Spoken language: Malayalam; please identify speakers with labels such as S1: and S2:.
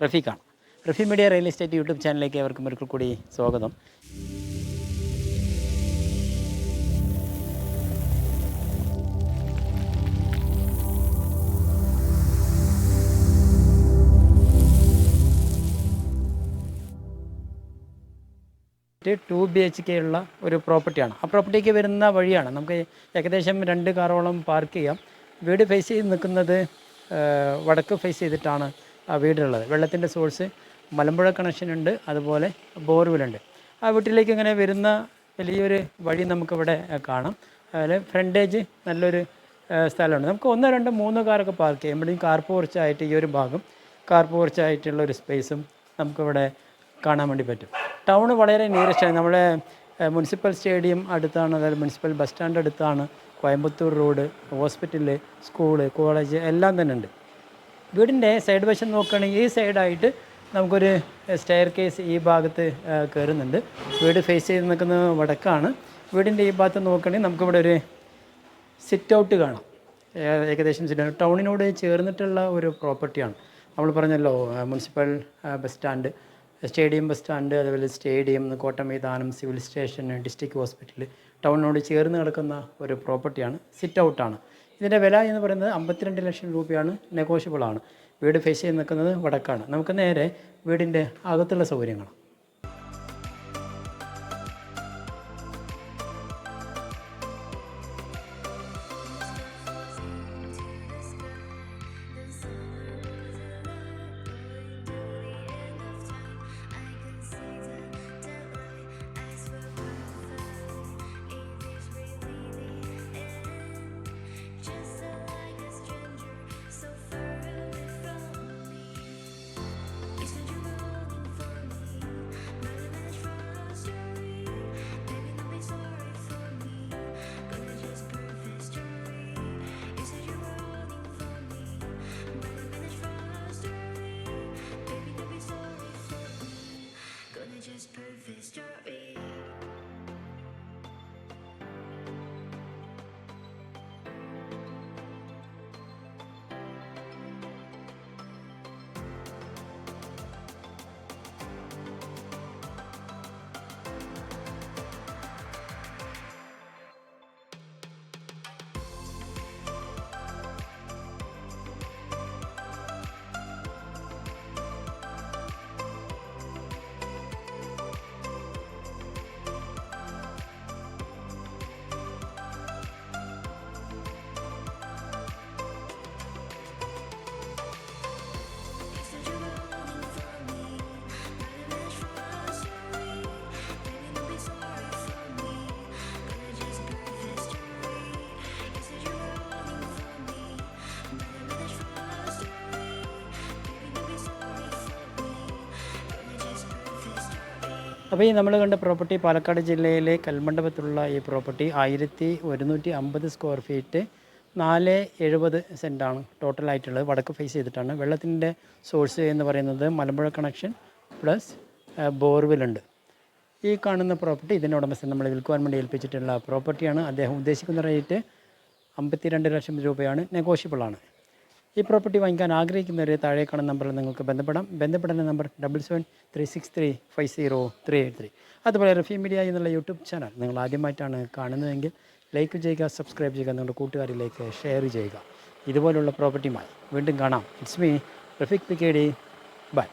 S1: റഫീഖാണ്. Rafi media real estate YouTube ചാനലിലേക്ക് അവർക്കും ഒരിക്കൽ കൂടി സ്വാഗതം. ടു ബി എച്ച് കെ ഉള്ള ഒരു പ്രോപ്പർട്ടിയാണ്. ആ പ്രോപ്പർട്ടിക്ക് വരുന്ന വഴിയാണ്. നമുക്ക് ഏകദേശം രണ്ട് കാറോളം പാർക്ക് ചെയ്യാം. വീട് ഫേസ് ചെയ്ത് നിൽക്കുന്നത് വടക്ക് ഫേസ് ചെയ്തിട്ടാണ് വീടുള്ളത് വെള്ളത്തിന്റെ സോഴ്സ് മലമ്പുഴ കണക്ഷനുണ്ട് അതുപോലെ ബോർവെല്ലുണ്ട് ആ വീട്ടിലേക്ക് ഇങ്ങനെ വരുന്ന വലിയൊരു വഴി നമുക്കിവിടെ കാണാം. അതുപോലെ ഫ്രണ്ടേജ് നല്ലൊരു സ്ഥലമുണ്ട്. നമുക്ക് ഒന്ന് രണ്ട് മൂന്ന് കാറൊക്കെ പാർക്ക് ചെയ്യാം. ഇവിടെയും കാർ പോർച്ചായിട്ട് ഈ ഒരു ഭാഗം കാർ പോർച്ചായിട്ടുള്ള ഒരു സ്പേസും നമുക്കിവിടെ കാണാൻ വേണ്ടി പറ്റും. ടൗൺ വളരെ നിയറസ്റ്റാണ് നമ്മുടെ മുനിസിപ്പൽ സ്റ്റേഡിയം അടുത്താണ് അതായത് മുനിസിപ്പൽ ബസ് സ്റ്റാൻഡ് അടുത്താണ് Coimbatore road hospital school college എല്ലാം തന്നെ ഉണ്ട്. വീടിന്റെ സൈഡ് വശം നോക്കുകയാണെങ്കിൽ ഈ സൈഡായിട്ട് നമുക്കൊരു സ്റ്റെയർ കേസ് ഈ ഭാഗത്ത് കയറുന്നുണ്ട് വീട് ഫേസ് ചെയ്ത് നിൽക്കുന്നത് വടക്കാണ്. വീടിന്റെ ഈ ഭാഗത്ത് നോക്കുകയാണെങ്കിൽ നമുക്കിവിടെ ഒരു സിറ്റ് ഔട്ട് കാണാം. ഏകദേശം സിറ്റ് ഔട്ട് ടൗണിനോട് ചേർന്നിട്ടുള്ള ഒരു പ്രോപ്പർട്ടിയാണ് നമ്മൾ പറഞ്ഞല്ലോ municipal bus stand stadium bus stand അതുപോലെ സ്റ്റേഡിയം കോട്ട മൈതാനം സിവിൽ സ്റ്റേഷൻ ഡിസ്ട്രിക്ട് ഹോസ്പിറ്റൽ ടൗണിനോട് ചേർന്ന് കിടക്കുന്ന ഒരു പ്രോപ്പർട്ടിയാണ് സിറ്റ് ഔട്ടാണ് ഇതിന്റെ വില എന്ന് പറയുന്നത് അമ്പത്തിരണ്ട് ലക്ഷം രൂപയാണ് നെഗോഷ്യബിളാണ് വീട് ഫേസ് ചെയ്ത് നിൽക്കുന്നത് വടക്കാണ്. നമുക്ക് നേരെ വീടിന്റെ അകത്തുള്ള സൗകര്യങ്ങളാണ്.
S2: Mr.
S1: അപ്പോൾ ഈ നമ്മൾ കണ്ട പ്രോപ്പർട്ടി പാലക്കാട് ജില്ലയിലെ കൽമണ്ഡപത്തിലുള്ള ഈ പ്രോപ്പർട്ടി ആയിരത്തി ഒരുന്നൂറ്റി അമ്പത് സ്ക്വയർ ഫീറ്റ് നാല് എഴുപത് സെന്റാണ് ടോട്ടലായിട്ടുള്ളത് വടക്ക് ഫേസ് ചെയ്തിട്ടാണ്. വെള്ളത്തിന്റെ സോഴ്സ് എന്ന് പറയുന്നത് മലമ്പുഴ കണക്ഷൻ പ്ലസ് ബോർവെല്ലുണ്ട് ഈ കാണുന്ന പ്രോപ്പർട്ടി ഇതിന്റെ ഉടമസ്ഥൻ നമ്മൾ വിൽക്കുവാൻ വേണ്ടി ഏൽപ്പിച്ചിട്ടുള്ള പ്രോപ്പർട്ടിയാണ് അദ്ദേഹം ഉദ്ദേശിക്കുന്ന റേറ്റ് അമ്പത്തിരണ്ട് ലക്ഷം രൂപയാണ്. നെഗോഷ്യബിൾ ആണ്. ഈ പ്രോപ്പർട്ടി വാങ്ങിക്കാൻ ആഗ്രഹിക്കുന്നവരെ താഴെ കാണുന്ന നമ്പറിൽ നിങ്ങൾക്ക് ബന്ധപ്പെടാം. ബന്ധപ്പെടേണ്ട number double seven three six three five zero three eight three അതുപോലെ റഫി മീഡിയ എന്നുള്ള യൂട്യൂബ് ചാനൽ നിങ്ങൾ ആദ്യമായിട്ടാണ് കാണുന്നതെങ്കിൽ ലൈക്ക് ചെയ്യുക സബ്സ്ക്രൈബ് ചെയ്യുക നിങ്ങളുടെ കൂട്ടുകാരിലേക്ക് ഷെയർ ചെയ്യുക. ഇതുപോലുള്ള പ്രോപ്പർട്ടിയുമായി വീണ്ടും കാണാം. ഇറ്റ്സ് മീ റഫീഖ് പിക്കേഡി ബൈ